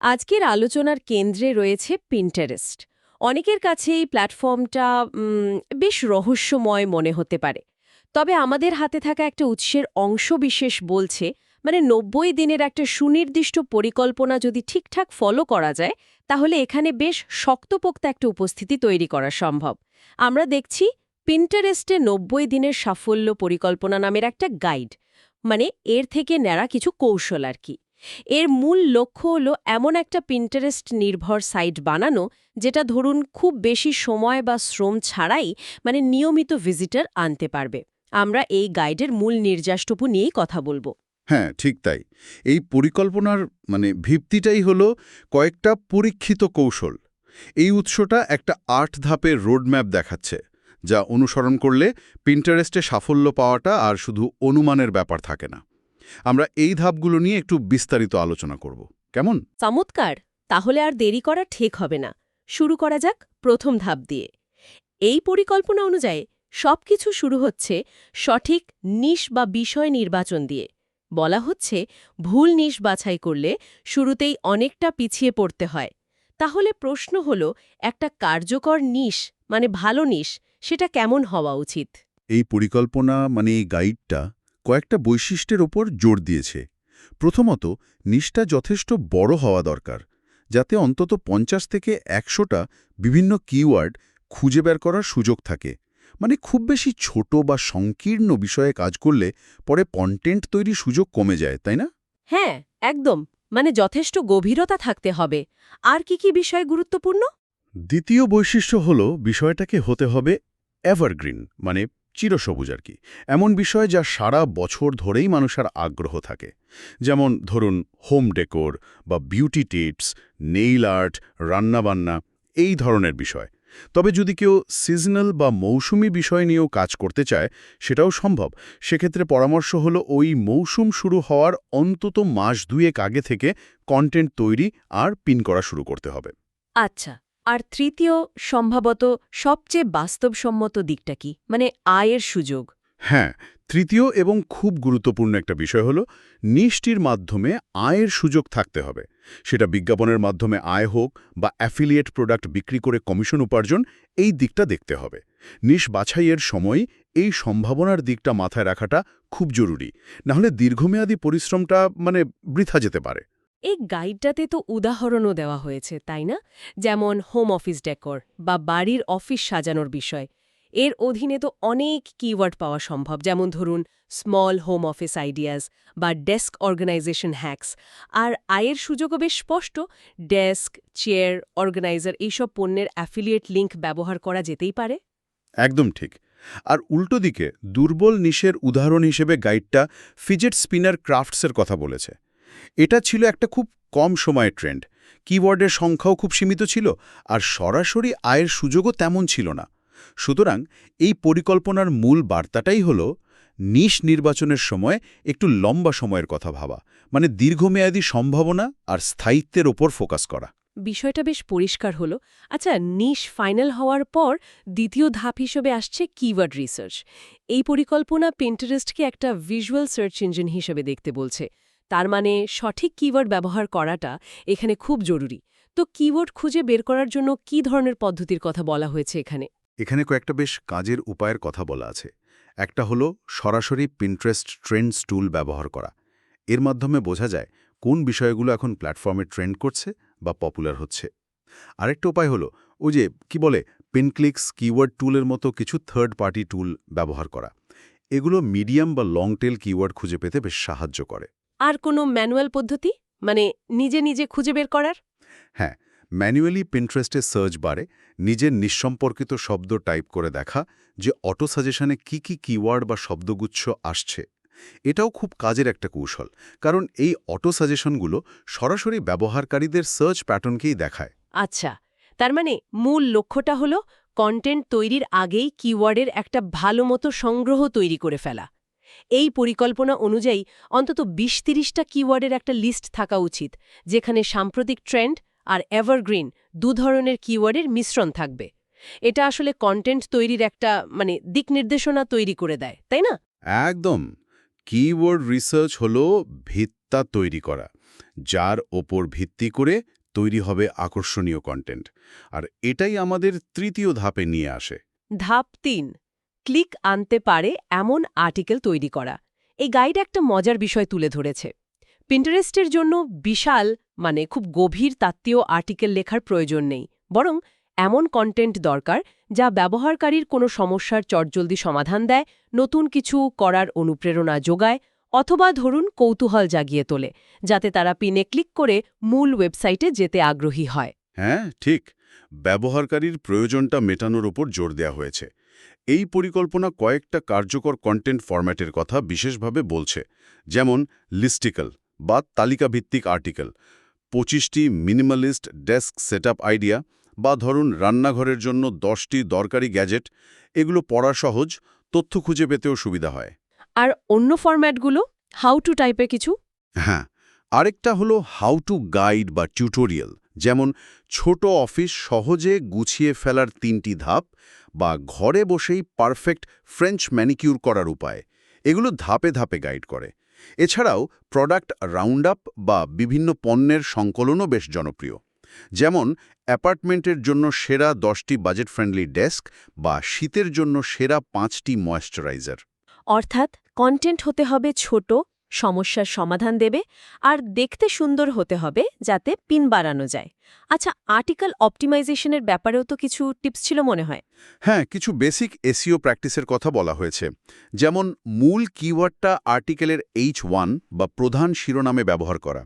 আজকের আলোচনার কেন্দ্রে রয়েছে পিন্টারেস্ট অনেকের কাছে এই প্ল্যাটফর্মটা বেশ রহস্যময় মনে হতে পারে। তবে আমাদের হাতে থাকা একটা উৎসের অংশ বিশেষ বলছে মানে নব্বই দিনের একটা সুনির্দিষ্ট পরিকল্পনা যদি ঠিকঠাক ফলো করা যায়, তাহলে এখানে বেশ শক্তপোক্ত একটা উপস্থিতি তৈরি করা সম্ভব। আমরা দেখছি পিন্টারেস্টে নব্বই দিনের সাফল্য পরিকল্পনা নামের একটা গাইড মানে এর থেকে নেড়া কিছু কৌশল আর কি। এর মূল লক্ষ্য হলো এমন একটা পিন্টারেস্ট নির্ভর সাইট বানানো, যেটা ধরুন খুব বেশি সময় বা শ্রম ছাড়াই মানে নিয়মিত ভিজিটার আনতে পারবে। আমরা এই গাইডের মূল নির্যাষ্টপু নিয়েই কথা বলব। হ্যাঁ ঠিক তাই। এই পরিকল্পনার মানে ভিত্তিটাই হলো কয়েকটা পরীক্ষিত কৌশল। এই উৎসটা একটা আট ধাপের রোডম্যাপ দেখাচ্ছে, যা অনুসরণ করলে পিন্টারেস্টে সাফল্য পাওয়াটা আর শুধু অনুমানের ব্যাপার থাকে না। আমরা এই ধাপগুলো নিয়ে একটু বিস্তারিত আলোচনা করব। কেমন? চমৎকার! তাহলে আর দেরি করা ঠিক হবে না। শুরু করা যাক প্রথম ধাপ দিয়ে। এই পরিকল্পনা অনুযায়ী সবকিছু শুরু হচ্ছে সঠিক নিশ বা বিষয় নির্বাচন দিয়ে। বলা হচ্ছে ভুল নিশ বাছাই করলে শুরুতেই অনেকটা পিছিয়ে পড়তে হয়। তাহলে প্রশ্ন হল একটা কার্যকর নিশ মানে ভালো নিশ সেটা কেমন হওয়া উচিত? এই পরিকল্পনা মানে এই গাইডটা কয়েকটা বৈশিষ্ট্যের ওপর জোর দিয়েছে। প্রথমত নিষ্ঠা যথেষ্ট বড় হওয়া দরকার যাতে অন্তত পঞ্চাশ থেকে একশোটা বিভিন্ন কিওয়ার্ড খুঁজে বের করার সুযোগ থাকে। মানে খুব বেশি ছোট বা সংকীর্ণ বিষয়ে কাজ করলে পরে কন্টেন্ট তৈরির সুযোগ কমে যায় তাই না? হ্যাঁ একদম। মানে যথেষ্ট গভীরতা থাকতে হবে। আর কি কি বিষয় গুরুত্বপূর্ণ? দ্বিতীয় বৈশিষ্ট্য হল বিষয়টাকে হতে হবে এভারগ্রিন মানে চিরসবুজ আর কি। এমন বিষয় যা সারা বছর ধরেই মানুষের আগ্রহ থাকে। যেমন ধরুন হোম ডেকোর বা বিউটি টিপস, নেইল আর্ট, রান্নাবান্না, এই ধরনের বিষয়। তবে যদি কেউ সিজনাল বা মৌসুমি বিষয় নিয়েও কাজ করতে চায়, সেটাও সম্ভব। সেক্ষেত্রে পরামর্শ হলো ওই মৌসুম শুরু হওয়ার অন্তত মাস দুয়েক আগে থেকে কন্টেন্ট তৈরি আর পিন করা শুরু করতে হবে। আচ্ছা। আর তৃতীয়, সম্ভবত সবচেয়ে বাস্তবসম্মত দিকটা কি? মানে আয়ের সুযোগ। হ্যাঁ তৃতীয় এবং খুব গুরুত্বপূর্ণ একটা বিষয় হল, নিষ্টির মাধ্যমে আয়ের সুযোগ থাকতে হবে। সেটা বিজ্ঞাপনের মাধ্যমে আয় হোক বা অ্যাফিলিয়েট প্রোডাক্ট বিক্রি করে কমিশন উপার্জন, এই দিকটা দেখতে হবে। নিশ বাছাইয়ের সময় এই সম্ভাবনার দিকটা মাথায় রাখাটা খুব জরুরি। নাহলে দীর্ঘমেয়াদী পরিশ্রমটা মানে বৃথা যেতে পারে। এই গাইডটাতে তো উদাহরণও দেওয়া হয়েছে, তাই না? যেমন হোম অফিস ডেকর বা বাড়ির অফিস সাজানোর বিষয়। এর অধীনে তো অনেক কিওয়ার্ড পাওয়া সম্ভব, যেমন ধরুন স্মল হোম অফিস আইডিয়াস বা ডেস্ক অর্গানাইজেশন হ্যাক্স আর আয়ের সুযোগও বেশ স্পষ্ট ডেস্ক চেয়ার অর্গানাইজার এইসব পণ্যের অ্যাফিলিয়েট লিঙ্ক ব্যবহার করা যেতেই পারে। একদম ঠিক। আর উল্টো দিকে, দুর্বল নিশের উদাহরণ হিসেবে গাইডটা ফিজেট স্পিনার ক্রাফটসের কথা বলেছে। এটা ছিল একটা খুব কম সময়ের ট্রেন্ড। কিওয়ার্ডের সংখ্যাও খুব সীমিত ছিল, আর সরাসরি আয়ের সুযোগও তেমন ছিল না। সুতরাং এই পরিকল্পনার মূল বার্তাটাই হল, নিশ নির্বাচনের সময় একটু লম্বা সময়ের কথা ভাবা মানে দীর্ঘমেয়াদী সম্ভাবনা আর স্থায়িত্বের ওপর ফোকাস করা। বিষয়টা বেশ পরিষ্কার হলো। আচ্ছা নিশ ফাইনাল হওয়ার পর দ্বিতীয় ধাপ হিসেবে আসছে কিওয়ার্ড রিসার্চ। এই পরিকল্পনা পিন্টারেস্টকে একটা ভিজুয়াল সার্চ ইঞ্জিন হিসেবে দেখতে বলছে। তার মানে সঠিক কিওয়ার্ড ব্যবহার করাটা এখানে খুব জরুরি। তো কিওয়ার্ড খুঁজে বের করার জন্য কি ধরনের পদ্ধতির কথা বলা হয়েছে এখানে? এখানে কয়েকটা বেশ কাজের উপায়ের কথা বলা আছে। একটা হলো সরাসরি পিন্টারেস্ট ট্রেন্ডস টুল ব্যবহার করা। এর মাধ্যমে বোঝা যায় কোন বিষয়গুলো এখন প্ল্যাটফর্মে ট্রেন্ড করছে বা পপুলার হচ্ছে। আরেকটা উপায় হলো ওই যে কি বলে পিনক্লিক্স কিওয়ার্ড টুলের মতো কিছু থার্ড পার্টি টুল ব্যবহার করা। এগুলো মিডিয়াম বা লং টেল কিওয়ার্ড খুঁজে পেতে বেশ সাহায্য করে। আর কোনো ম্যানুয়াল পদ্ধতি? মানে নিজে নিজে খুঁজে বের করার? হ্যাঁ ম্যানুয়ালি পিন্টারেস্টে সার্চ বারে নিজের নিঃসম্পর্কিত শব্দ টাইপ করে দেখা যে অটো সাজেশনে কি কি কিওয়ার্ড বা শব্দগুচ্ছ আসছে। এটাও খুব কাজের একটা কৌশল কারণ এই অটো সাজেশনগুলো সরাসরি ব্যবহারকারীদের সার্চ প্যাটার্নকেই দেখায়। আচ্ছা তার মানে মূল লক্ষ্যটা হলো কন্টেন্ট তৈরির আগেই কিওয়ার্ডের একটা ভালো মতো সংগ্রহ তৈরি করে ফেলা। এই পরিকল্পনা অনুযায়ী অন্তত বিশ তিরিশটা কিওয়ার্ডের একটা লিস্ট থাকা উচিত যেখানে সাম্প্রতিক ট্রেন্ড আর এভারগ্রিন দু ধরনের কিওয়ার্ডের মিশ্রণ থাকবে। এটা আসলে কন্টেন্ট তৈরির একটা মানে দিক নির্দেশনা তৈরি করে দেয় তাই না? একদম। কিওয়ার্ড রিসার্চ হলো ভিত্তা তৈরি করা যার ওপর ভিত্তি করে তৈরি হবে আকর্ষণীয় কন্টেন্ট। আর এটাই আমাদের তৃতীয় ধাপে নিয়ে আসে। ধাপ তিন ক্লিক আনতে পারে এমন আর্টিকেল তৈরি করা। এই গাইড একটা মজার বিষয় তুলে ধরেছে। পিন্টারেস্টের জন্য বিশাল মানে খুব গভীর তাত্ত্বীয় আর্টিকেল লেখার প্রয়োজন নেই। বরং এমন কন্টেন্ট দরকার যা ব্যবহারকারীর কোনো সমস্যার চটজলদি সমাধান দেয়, নতুন কিছু করার অনুপ্রেরণা যোগায়, অথবা ধরুন কৌতূহল জাগিয়ে তোলে, যাতে তারা পিনে ক্লিক করে মূল ওয়েবসাইটে যেতে আগ্রহী হয়। হ্যাঁ ঠিক। ব্যবহারকারীর প্রয়োজনটা মেটানোর উপর জোর দেওয়া হয়েছে। এই পরিকল্পনা কয়েকটা কার্যকর কন্টেন্ট ফরম্যাটের কথা বিশেষভাবে বলছে যেমন লিস্টিক্যাল বা তালিকাভিত্তিক আর্টিকেল পঁচিশটি মিনিমালিস্ট ডেস্ক সেটআপ আইডিয়া বা ধরুন রান্নাঘরের জন্য দশটি দরকারি গ্যাজেট এগুলো পড়া সহজ তথ্য খুঁজে পেতেও সুবিধা হয়। আর অন্য ফরম্যাটগুলো হাউ টু টাইপের কিছু? হ্যাঁ আরেকটা হলো হাউ টু গাইড বা টিউটোরিয়াল যেমন ছোট অফিস সহজে গুছিয়ে ফেলার তিনটি ধাপ বা ঘরে বসেই পারফেক্ট ফ্রেঞ্চ ম্যানিকিউর করার উপায়। এগুলো ধাপে ধাপে গাইড করে। এছাড়াও প্রোডাক্ট রাউন্ড আপ বা বিভিন্ন পণ্যের সংকলনও বেশ জনপ্রিয়। যেমন অ্যাপার্টমেন্টের জন্য সেরা দশটি বাজেট ফ্রেন্ডলি ডেস্ক বা শীতের জন্য সেরা পাঁচটি ময়েশ্চারাইজার। অর্থাৎ কন্টেন্ট হতে হবে ছোট সমস্যার সমাধান দেবে আর দেখতে সুন্দর হতে হবে যাতে পিন বাড়ানো যায়। আচ্ছা আর্টিকেল অপটিমাইজেশনের ব্যাপারেও তো কিছু টিপস ছিল মনে হয়? হ্যাঁ কিছু বেসিক এসিও প্র্যাকটিসের কথা বলা হয়েছে। যেমন, মূল কিওয়ার্ডটা আর্টিকেলের এইচ ওয়ান বা প্রধান শিরোনামে ব্যবহার করা।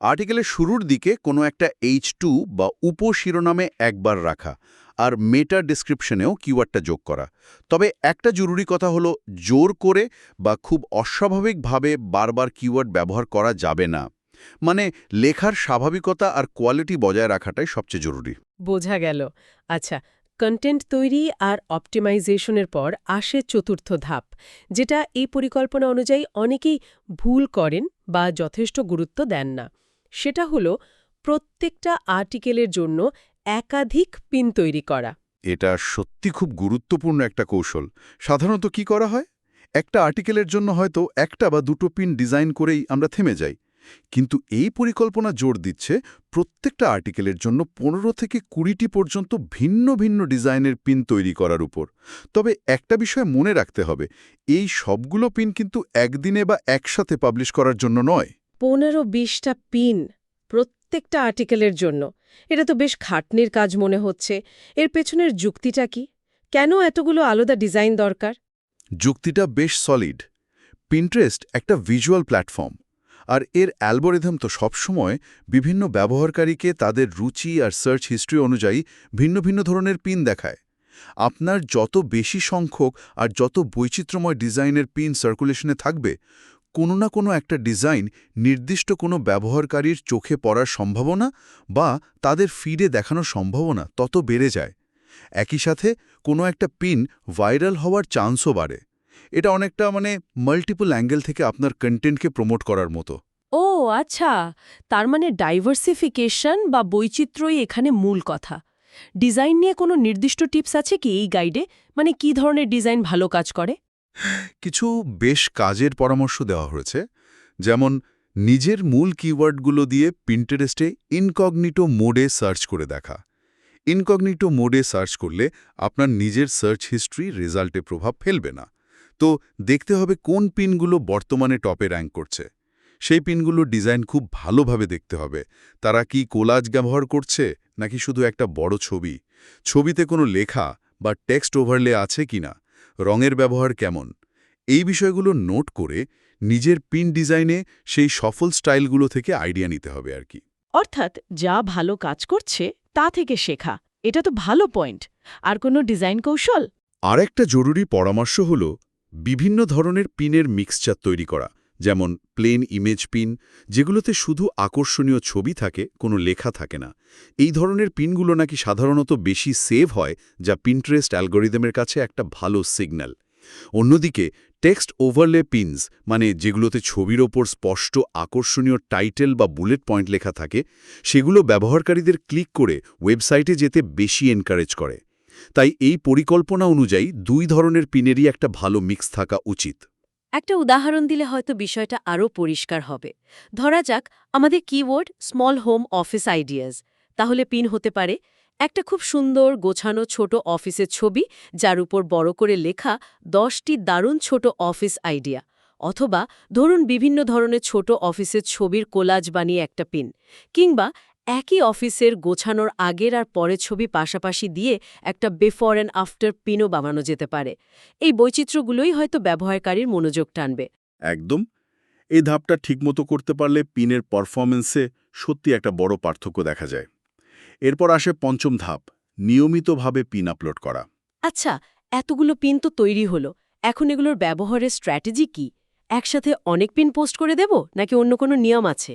আর্টিকেলের শুরুর দিকে কোনো একটা এইচ টু বা উপশিরোনামে একবার রাখা। আর মেটা ডিসক্রিপশনেও কিওয়ার্ডটা যোগ করা। তবে একটা জরুরি কথা হলো, জোর করে বা খুব অস্বাভাবিকভাবে বারবার কিওয়ার্ড ব্যবহার করা যাবে না। মানে লেখার স্বাভাবিকতা আর কোয়ালিটি বজায় রাখাটাই সবচেয়ে জরুরি। বোঝা গেল। আচ্ছা কন্টেন্ট তৈরি আর অপটিমাইজেশনের পর আসে চতুর্থ ধাপ, যেটা এই পরিকল্পনা অনুযায়ী অনেকেই ভুল করেন বা যথেষ্ট গুরুত্ব দেন না। সেটা হলো, প্রত্যেকটা আর্টিকেলের জন্য একাধিক পিন তৈরি করা। এটা সত্যি খুব গুরুত্বপূর্ণ একটা কৌশল। সাধারণত কি করা হয়? একটা আর্টিকেলের জন্য হয়তো একটা বা দুটো পিন ডিজাইন করেই আমরা থেমে যাই। কিন্তু এই পরিকল্পনা জোর দিচ্ছে প্রত্যেকটা আর্টিকেলের জন্য পনেরো থেকে কুড়িটি পর্যন্ত ভিন্ন ভিন্ন ডিজাইনের পিন তৈরি করার উপর। তবে একটা বিষয় মনে রাখতে হবে এই সবগুলো পিন কিন্তু একদিনে বা একসাথে পাবলিশ করার জন্য নয়। পনেরো বিশটা পিন প্রত্যেকটা আর্টিকেলের জন্য। এটা তো বেশ খাটনির কাজ মনে হচ্ছে। এর পেছনের যুক্তিটা কি? কেন এতগুলো আলাদা ডিজাইন দরকার? যুক্তিটা বেশ সলিড পিন্টারেস্ট একটা ভিজুয়াল প্ল্যাটফর্ম আর এর অ্যালগোরিদম তো সবসময় বিভিন্ন ব্যবহারকারীকে তাদের রুচি আর সার্চ হিস্ট্রি অনুযায়ী ভিন্ন ভিন্ন ধরনের পিন দেখায়। আপনার যত বেশি সংখ্যক আর যত বৈচিত্র্যময় ডিজাইনের পিন সার্কুলেশনে থাকবে কোনো না কোনো একটা ডিজাইন নির্দিষ্ট কোনো ব্যবহারকারীর চোখে পড়ার সম্ভাবনা বা তাদের ফিডে দেখানোর সম্ভাবনা তত বেড়ে যায়। একই সাথে কোনো একটা পিন ভাইরাল হওয়ার চান্সও বাড়ে। এটা অনেকটা মানে মাল্টিপল অ্যাঙ্গেল থেকে আপনার কন্টেন্টকে প্রমোট করার মতো। ও আচ্ছা। তার মানে ডাইভার্সিফিকেশন বা বৈচিত্র্যই এখানে মূল কথা। ডিজাইন নিয়ে কোনো নির্দিষ্ট টিপস আছে কি এই গাইডে মানে কি ধরনের ডিজাইন ভালো কাজ করে? কিছু বেশ কাজের পরামর্শ দেওয়া হয়েছে, যেমন নিজের মূল কিওয়ার্ডগুলো দিয়ে পিন্টারেস্টে ইনকগনিটো মোডে সার্চ করে দেখা। ইনকগনিটো মোডে সার্চ করলে আপনার নিজের সার্চ হিস্ট্রি রেজাল্টে প্রভাব ফেলবে না। তো দেখতে হবে কোন পিনগুলো বর্তমানে টপে র্যাঙ্ক করছে। সেই পিনগুলোর ডিজাইন খুব ভালোভাবে দেখতে হবে। তারা কি কোলাজ ব্যবহার করছে, নাকি শুধু একটা বড় ছবি? ছবিতে কোনো লেখা বা টেক্সট ওভারলে আছে কিনা? রঙের ব্যবহার কেমন? এই বিষয়গুলো নোট করে নিজের পিন ডিজাইনে সেই সফল স্টাইলগুলো থেকে আইডিয়া নিতে হবে আর কি। অর্থাৎ যা ভালো কাজ করছে তা থেকে শেখা এটা তো ভালো পয়েন্ট। আর কোনো ডিজাইন কৌশল? আরেকটা জরুরি পরামর্শ হল বিভিন্ন ধরনের পিনের মিক্সচার তৈরি করা। যেমন প্লেন ইমেজ পিন যেগুলোতে শুধু আকর্ষণীয় ছবি থাকে, কোনো লেখা থাকে না। এই ধরনের পিনগুলো নাকি সাধারণত বেশি সেভ হয়, যা পিন্টারেস্ট অ্যালগোরিদমের কাছে একটা ভালো সিগন্যাল অন্যদিকে টেক্সট ওভারলে পিনস মানে যেগুলোতে ছবির ওপর স্পষ্ট আকর্ষণীয় টাইটেল বা বুলেট পয়েন্ট লেখা থাকে, সেগুলো ব্যবহারকারীদের ক্লিক করে ওয়েবসাইটে যেতে বেশি এনকারেজ করে। তাই এই পরিকল্পনা অনুযায়ী দুই ধরনের পিনেরই একটা ভালো মিক্স থাকা উচিত। একটা উদাহরণ দিলে হয়তো বিষয়টা আরও পরিষ্কার হবে। ধরা যাক, আমাদের keyword small home office ideas তাহলে পিন হতে পারে একটা খুব সুন্দর গোছানো ছোট অফিসের ছবি, যার উপর বড় করে লেখা দশটি দারুণ ছোট অফিস আইডিয়া অথবা ধরুন বিভিন্ন ধরনের ছোট অফিসের ছবির কোলাজ বানিয়ে একটা পিন কিংবা একই অফিসের গোছানোর আগের আর পরের ছবি পাশাপাশি দিয়ে একটা বিফোর অ্যান্ড আফটার পিনও বানানো যেতে পারে। এই বৈচিত্র্যগুলোই হয়তো ব্যবহারকারীর মনোযোগ টানবে। একদম। এই ধাপটা ঠিকমতো করতে পারলে পিনের পারফরমেন্সে সত্যি একটা বড় পার্থক্য দেখা যায়। এরপর আসে পঞ্চম ধাপ নিয়মিতভাবে পিন আপলোড করা। আচ্ছা এতগুলো পিন তো তৈরি হলো। এখন এগুলোর ব্যবহারের স্ট্র্যাটেজি কি? একসাথে অনেক পিন পোস্ট করে দেব নাকি অন্য কোনো নিয়ম আছে?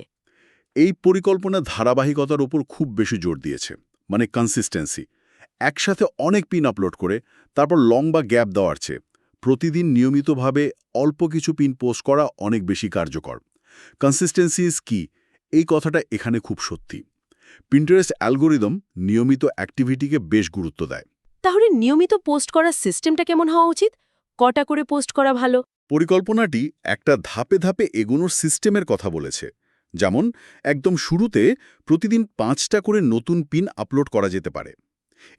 এই পরিকল্পনা ধারাবাহিকতার উপর খুব বেশি জোর দিয়েছে মানে কনসিস্টেন্সি একসাথে অনেক পিন আপলোড করে তারপর লং বা গ্যাপ দেওয়ার চেয়ে প্রতিদিন নিয়মিতভাবে অল্প কিছু পিন পোস্ট করা অনেক বেশি কার্যকর। কনসিস্টেন্সি ইজ কি এই কথাটা এখানে খুব সত্যি। পিন্টারেস্ট অ্যালগোরিদম নিয়মিত অ্যাক্টিভিটিকে বেশ গুরুত্ব দেয়। তাহলে নিয়মিত পোস্ট করার সিস্টেমটা কেমন হওয়া উচিত? কটা করে পোস্ট করা ভালো? পরিকল্পনাটি একটা ধাপে ধাপে এগোনোর সিস্টেমের কথা বলেছে। যেমন, একদম শুরুতে প্রতিদিন পাঁচটা করে নতুন পিন আপলোড করা যেতে পারে।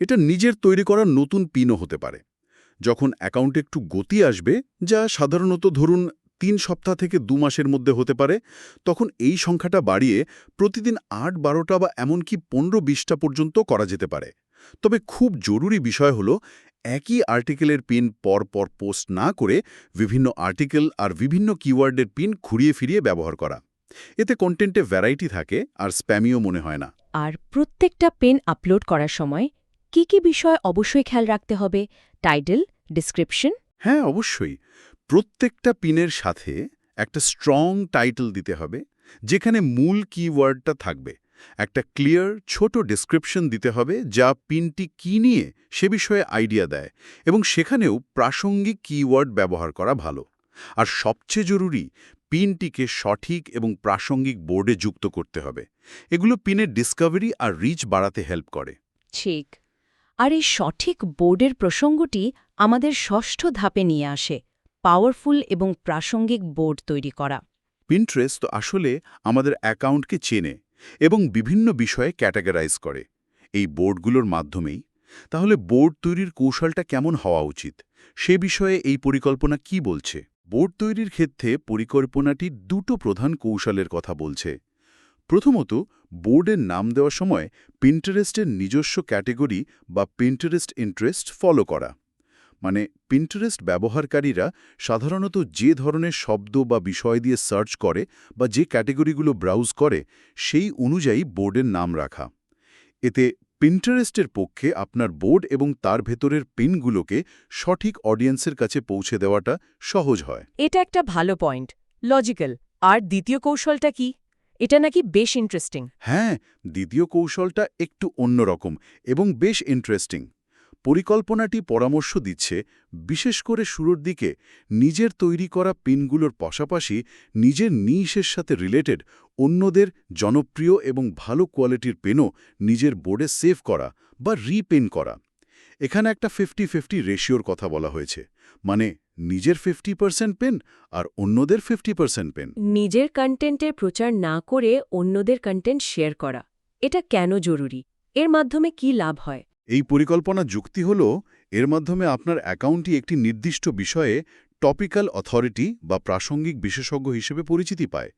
এটা নিজের তৈরি করা নতুন পিনও হতে পারে। যখন অ্যাকাউন্টে একটু গতি আসবে, যা সাধারণত ধরুন তিন সপ্তাহ থেকে দু মাসের মধ্যে হতে পারে, তখন এই সংখ্যাটা বাড়িয়ে প্রতিদিন আট বারোটা বা এমনকি পনেরো বিশটা পর্যন্ত করা যেতে পারে। তবে খুব জরুরি বিষয় হলো, একই আর্টিকেলের পিন পর পর পোস্ট না করে বিভিন্ন আর্টিকেল আর বিভিন্ন কিওয়ার্ডের পিন ঘুরিয়ে ফিরিয়ে ব্যবহার করা। এতে কন্টেন্টে ভ্যারাইটি থাকে আর স্প্যামিও মনে হয় না। আর প্রত্যেকটা পেন আপলোড করার সময় কি কি বিষয় অবশ্যই খেয়াল রাখতে হবে? টাইটেল ডিসক্রিপশন হ্যাঁ অবশ্যই। প্রত্যেকটা পিনের সাথে একটা স্ট্রং টাইটেল দিতে হবে যেখানে মূল কিওয়ার্ডটা থাকবে। একটা ক্লিয়ার ছোট ডেসক্রিপশন দিতে হবে যা পিনটি কি নিয়ে সে বিষয়ে আইডিয়া দেয় এবং সেখানেও প্রাসঙ্গিক কিওয়ার্ড ব্যবহার করা ভালো। আর সবচেয়ে জরুরি পিনটিকে সঠিক এবং প্রাসঙ্গিক বোর্ডে যুক্ত করতে হবে। এগুলো পিনের ডিসকভারি আর রিচ বাড়াতে হেল্প করে। ঠিক। আর এই সঠিক বোর্ডের প্রসঙ্গটি আমাদের ষষ্ঠ ধাপে নিয়ে আসে পাওয়ারফুল এবং প্রাসঙ্গিক বোর্ড তৈরি করা। পিন্ট্রেস্ট তো আসলে আমাদের অ্যাকাউন্টকে চেনে এবং বিভিন্ন বিষয়ে ক্যাটাগরাইজ করে। এই বোর্ডগুলোর মাধ্যমেই। তাহলে বোর্ড তৈরির কৌশলটা কেমন হওয়া উচিত? সে বিষয়ে এই পরিকল্পনা কি বলছে? বোর্ড তৈরির ক্ষেত্রে পরিকল্পনাটি দুটো প্রধান কৌশলের কথা বলছে। প্রথমত, বোর্ডের নাম দেওয়ার সময় পিন্টারেস্টের নিজস্ব ক্যাটেগরি বা পিন্টারেস্ট ইন্টারেস্ট ফলো করা। মানে পিন্টারেস্ট ব্যবহারকারীরা সাধারণত যে ধরনের শব্দ বা বিষয় দিয়ে সার্চ করে বা যে ক্যাটেগরিগুলো ব্রাউজ করে, সেই অনুযায়ী বোর্ডের নাম রাখা। এতে পিন্টারেস্টের পক্ষে আপনার বোর্ড এবং তার ভেতরের পিনগুলোকে সঠিক অডিয়েন্সের কাছে পৌঁছে দেওয়াটা সহজ হয়। এটা একটা ভালো পয়েন্ট লজিক্যাল আর দ্বিতীয় কৌশলটা কি? এটা নাকি বেশ ইন্টারেস্টিং হ্যাঁ দ্বিতীয় কৌশলটা একটু অন্যরকম এবং বেশ ইন্টারেস্টিং পরিকল্পনাটি পরামর্শ দিচ্ছে, বিশেষ করে শুরুর দিকে নিজের তৈরি করা পিনগুলোর পাশাপাশি নিজের নিশের সাথে রিলেটেড অন্যদের জনপ্রিয় এবং ভালো কোয়ালিটির পেনও নিজের বোর্ডে সেভ করা বা রিপেন করা। এখানে একটা ফিফটি ফিফটি রেশিওর কথা বলা হয়েছে মানে নিজের ফিফটি পার্সেন্ট পেন আর অন্যদের ফিফটি পার্সেন্ট পেন নিজের কন্টেন্টের প্রচার না করে অন্যদের কন্টেন্ট শেয়ার করা, এটা কেন জরুরি? এর মাধ্যমে কি লাভ হয়? এই পরিকল্পনা যুক্তি হল, এর মাধ্যমে আপনার অ্যাকাউন্টটি একটি নির্দিষ্ট বিষয়ে টপিক্যাল অথরিটি বা প্রাসঙ্গিক বিশেষজ্ঞ হিসেবে পরিচিতি পায়।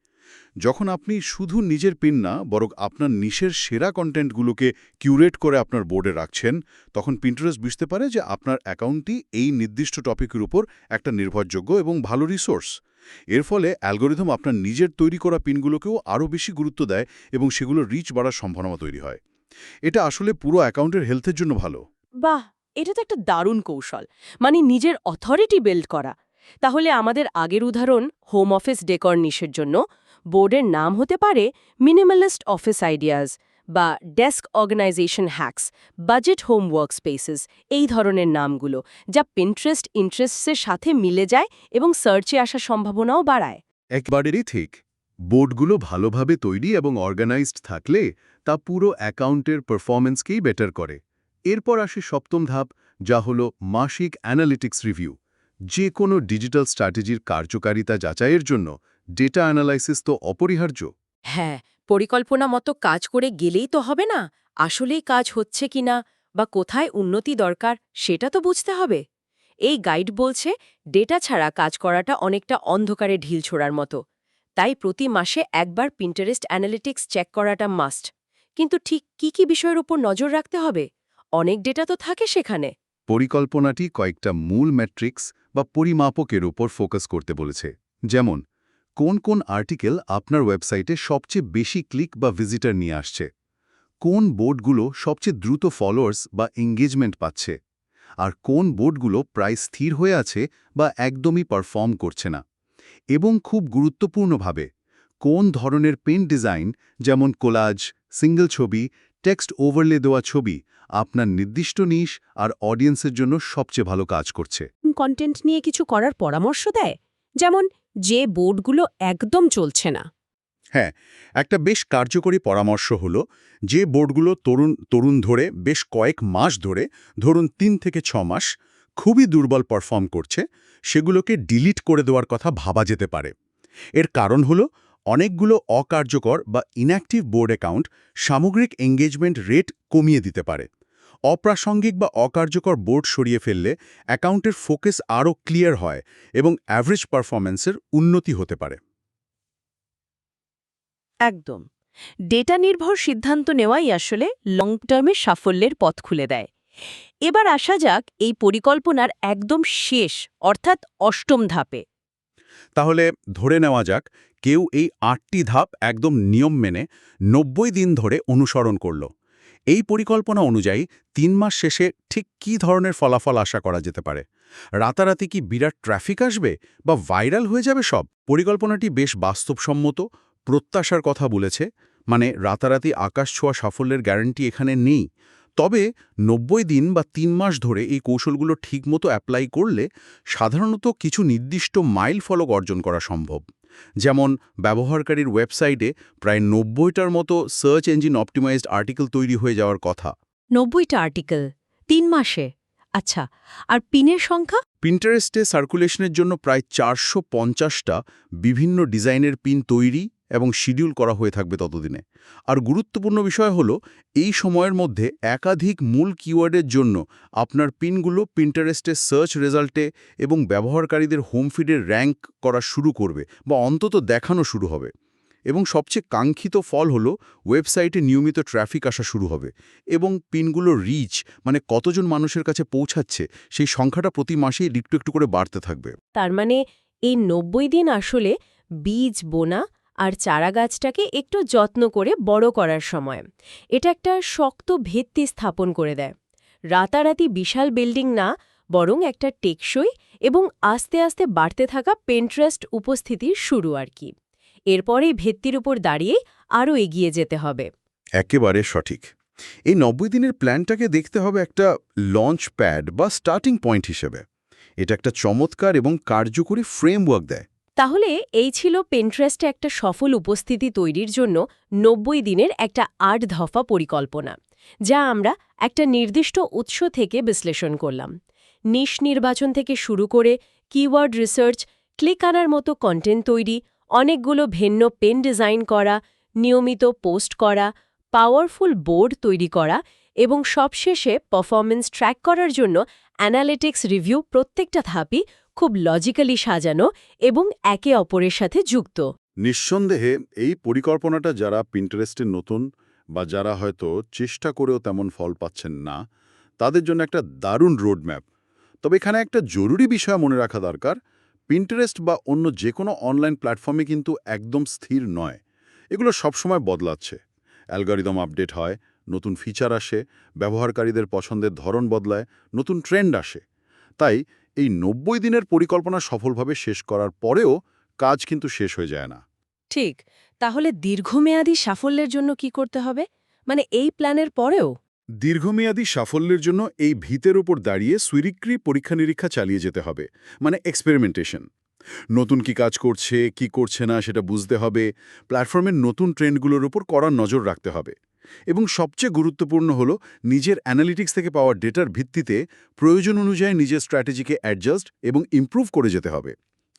যখন আপনি শুধু নিজের পিন না, বরং আপনার নিশের সেরা কন্টেন্টগুলোকে কিউরেট করে আপনার বোর্ডে রাখছেন, তখন পিন্টারেস্ট বুঝতে পারে যে আপনার অ্যাকাউন্টটি এই নির্দিষ্ট টপিকের উপর একটা নির্ভরযোগ্য এবং ভালো রিসোর্স। এর ফলে অ্যালগোরিদম আপনার নিজের তৈরি করা পিনগুলোকেও আরও বেশি গুরুত্ব দেয় এবং সেগুলো রিচ বাড়ার সম্ভাবনা তৈরি হয়। এটা আসলে পুরো অ্যাকাউন্টের হেলথের জন্য ভালো। বাহ! এটা তো একটা দারুণ কৌশল। মানে নিজের অথরিটি বিল্ড করা। তাহলে আমাদের আগের উদাহরণ হোম অফিস ডেকর নিশের জন্য বোর্ডের নাম হতে পারে মিনিমালিস্ট অফিস আইডিয়াস বা desk organization hacks budget home work spaces এই ধরনের নামগুলো যা পিন্টারেস্ট ইন্টারেস্টসের সাথে মিলে যায় এবং সার্চে আসার সম্ভাবনাও বাড়ায়। একবারেরই ঠিক। বোর্ডগুলো ভালোভাবে তৈরি এবং অর্গানাইজড থাকলে তা পুরো অ্যাকাউন্টের পারফরমেন্সকেই বেটার করে। এরপর আসে সপ্তম ধাপ, যা হল মাসিক অ্যানালিটিক্স রিভিউ। যে কোনো ডিজিটাল স্ট্র্যাটেজির কার্যকারিতা যাচাইয়ের জন্য ডেটা অ্যানালাইসিস তো অপরিহার্য। হ্যাঁ পরিকল্পনা মতো কাজ করে গেলেই তো হবে না, আসলেই কাজ হচ্ছে কিনা বা কোথায় উন্নতি দরকার সেটা তো বুঝতে হবে। এই গাইড বলছে, ডেটা ছাড়া কাজ করাটা অনেকটা অন্ধকারে ঢিল ছোড়ার মতো। তাই প্রতি মাসে একবার পিন্টারেস্ট অ্যানালিটিক্স চেক করাটা মাস্ট কিন্তু ঠিক কি কি বিষয়ের উপর নজর রাখতে হবে? অনেক ডেটা তো থাকে সেখানে। পরিকল্পনাটি কয়েকটা মূল ম্যাট্রিক্স বা পরিমাপকের উপর ফোকাস করতে বলেছে। যেমন, কোন কোন আর্টিকেল আপনার ওয়েবসাইটে সবচেয়ে বেশি ক্লিক বা ভিজিটার নিয়ে আসছে? কোন বোর্ডগুলো সবচেয়ে দ্রুত ফলোয়ার্স বা এঙ্গেজমেন্ট পাচ্ছে? আর কোন বোর্ডগুলো প্রায় স্থির হয়ে আছে বা একদমই পারফর্ম করছে না? এবং খুব গুরুত্বপূর্ণভাবে কোন ধরনের পেন ডিজাইন যেমন কোলাজ সিঙ্গল ছবি টেক্সট ওভারলে দেওয়া ছবি আপনার নির্দিষ্ট নিশ আর অডিয়েন্সের জন্য সবচেয়ে ভালো কাজ করছে। কন্টেন্ট নিয়ে কিছু করার পরামর্শ দেয়? যেমন যে বোর্ডগুলো একদম চলছে না। হ্যাঁ একটা বেশ কার্যকরী পরামর্শ হলো যে বোর্ডগুলো তরুণ তরুণ ধরে বেশ কয়েক মাস ধরে ধরুন তিন থেকে ছ মাস খুবই দুর্বল পারফর্ম করছে, সেগুলোকে ডিলিট করে দেওয়ার কথা ভাবা যেতে পারে। এর কারণ হলো, অনেকগুলো অকার্যকর বা ইনঅ্যাক্টিভ বোর্ড অ্যাকাউন্ট সামগ্রিক এঙ্গেজমেন্ট রেট কমিয়ে দিতে পারে। অপ্রাসঙ্গিক বা অকার্যকর বোর্ড সরিয়ে ফেললে অ্যাকাউন্টের ফোকাস আরও ক্লিয়ার হয় এবং অ্যাভারেজ পারফরম্যান্সের উন্নতি হতে পারে। একদম। ডেটা নির্ভর সিদ্ধান্ত নেওয়াই আসলে লং টার্মে সাফল্যের পথ খুলে দেয়। এবার আসা যাক এই পরিকল্পনার একদম শেষ, অর্থাৎ অষ্টম ধাপে। তাহলে ধরে নেওয়া যাক, কেউ এই আটটি ধাপ একদম নিয়ম মেনে নব্বই দিন ধরে অনুসরণ করল। এই পরিকল্পনা অনুযায়ী তিন মাস শেষে ঠিক কী ধরনের ফলাফল আশা করা যেতে পারে? রাতারাতি কি বিরাট ট্রাফিক আসবে বা ভাইরাল হয়ে যাবে সব? পরিকল্পনাটি বেশ বাস্তবসম্মত, প্রত্যাশার কথা বলেছে। মানে রাতারাতি আকাশ ছোঁয়া সাফল্যের গ্যারান্টি এখানে নেই। তবে নব্বই দিন বা তিন মাস ধরে এই কৌশলগুলো ঠিকমতো অ্যাপ্লাই করলে সাধারণত কিছু নির্দিষ্ট মাইল ফলক অর্জন করা সম্ভব। যেমন ব্যবহারকারীর ওয়েবসাইটে প্রায় নব্বইটার মতো সার্চ ইঞ্জিন অপটিমাইজড আর্টিকেল তৈরি হয়ে যাওয়ার কথা। নব্বইটা আর্টিকেল তিন মাসে? আচ্ছা আর পিনের সংখ্যা? পিন্টারেস্টে সার্কুলেশনের জন্য প্রায় চারশো পঞ্চাশটা বিভিন্ন ডিজাইনের পিন তৈরি এবং শিডিউল করা হয়ে থাকবে ততদিনে। আর গুরুত্বপূর্ণ বিষয় হলো, এই সময়ের মধ্যে একাধিক মূল কিওয়ার্ডের জন্য আপনার পিনগুলো পিন্টারেস্টের সার্চ রেজাল্টে এবং ব্যবহারকারীদের হোম ফিডে র্যাঙ্ক করা শুরু করবে বা অন্তত দেখানো শুরু হবে। এবং সবচেয়ে কাঙ্ক্ষিত ফল হলো ওয়েবসাইটে নিয়মিত ট্রাফিক আসা শুরু হবে এবং পিনগুলো রিচ মানে কতজন মানুষের কাছে পৌঁছাচ্ছে, সেই সংখ্যাটা প্রতি মাসেই একটু একটু করে বাড়তে থাকবে। তার মানে এই নব্বই দিন আসলে বীজ, বোনা আর চারা গাছটাকে একটু যত্ন করে বড় করার সময়। এটা একটা শক্ত ভিত্তি স্থাপন করে দেয়। রাতারাতি বিশাল বিল্ডিং না, বরং একটা টেকসই এবং আস্তে আস্তে বাড়তে থাকা পেন্ট্রেস্ট উপস্থিতির শুরু আর কি। এরপরেই ভিত্তির উপর দাঁড়িয়ে আরও এগিয়ে যেতে হবে। একেবারে সঠিক। এই নব্বই দিনের প্ল্যানটাকে দেখতে হবে একটা লঞ্চ প্যাড বা স্টার্টিং পয়েন্ট হিসেবে। এটা একটা চমৎকার এবং কার্যকরী ফ্রেমওয়ার্ক দেয়। তাহলে এই ছিল পেন্ট্রেস্টে একটা সফল উপস্থিতি তৈরির জন্য নব্বই দিনের একটা আট ধফা পরিকল্পনা, যা আমরা একটা নির্দিষ্ট উৎস থেকে বিশ্লেষণ করলাম। নিশ নির্বাচন থেকে শুরু করে কিওয়ার্ড রিসার্চ ক্লিক আনার মতো কন্টেন্ট তৈরি, অনেকগুলো ভিন্ন পেন ডিজাইন করা, নিয়মিত পোস্ট করা পাওয়ারফুল বোর্ড তৈরি করা এবং সবশেষে পারফরমেন্স ট্র্যাক করার জন্য অ্যানালিটিক্স রিভিউ প্রত্যেকটা ধাপই খুব লজিক্যালি সাজানো এবং একে অপরের সাথে যুক্ত। নিঃসন্দেহে, এই পরিকল্পনাটা যারা পিন্টারেস্টে নতুন বা যারা হয়তো চেষ্টা করেও তেমন ফল পাচ্ছেন না, তাদের জন্য একটা দারুণ রোডম্যাপ তবে এখানে একটা জরুরি বিষয় মনে রাখা দরকার পিন্টারেস্ট বা অন্য যে কোনো অনলাইন প্ল্যাটফর্মে কিন্তু একদম স্থির নয়। এগুলো সবসময় বদলাচ্ছে। অ্যালগরিদম আপডেট হয়, নতুন ফিচার আসে, ব্যবহারকারীদের পছন্দের ধরন বদলায়, নতুন ট্রেন্ড আসে। তাই এই নব্বই দিনের পরিকল্পনা সফলভাবে শেষ করার পরেও কাজ কিন্তু শেষ হয়ে যায় না। ঠিক তাহলে দীর্ঘমেয়াদী সাফল্যের জন্য কি করতে হবে? মানে এই প্ল্যানের পরেও? দীর্ঘমেয়াদী সাফল্যের জন্য এই ভিতের উপর দাঁড়িয়ে সুইরিক্রি পরীক্ষা নিরীক্ষা চালিয়ে যেতে হবে মানে এক্সপেরিমেন্টেশন নতুন কি কাজ করছে কি করছে না সেটা বুঝতে হবে প্ল্যাটফর্মের নতুন ট্রেন্ডগুলোর উপর কড়া নজর রাখতে হবে। এবং সবচেয়ে গুরুত্বপূর্ণ হলো নিজের অ্যানালিটিক্স থেকে পাওয়া ডেটার ভিত্তিতে প্রয়োজন অনুযায়ী নিজের স্ট্র্যাটেজিকে অ্যাডজাস্ট এবং ইম্প্রুভ করে যেতে হবে।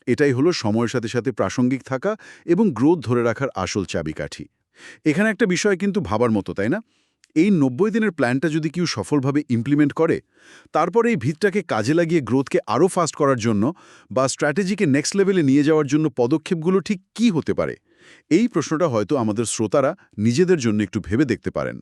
এটাই হলো সময়ের সাথে সাথে প্রাসঙ্গিক থাকা এবং গ্রোথ ধরে রাখার আসল চাবিকাঠি। এখানে একটা বিষয় কিন্তু ভাবার মতো, তাই না? এই নব্বই দিনের প্ল্যানটা যদি কেউ সফলভাবে ইমপ্লিমেন্ট করে, তারপর এই ভিতটাকে কাজে লাগিয়ে গ্রোথকে আরও ফাস্ট করার জন্য বা স্ট্র্যাটেজিকে নেক্সট লেভেলে নিয়ে যাওয়ার জন্য পদক্ষেপগুলো ঠিক কি হতে পারে? এই প্রশ্নটা হয়তো আমাদের শ্রোতারা নিজেদের জন্য একটু ভেবে দেখতে পারেন।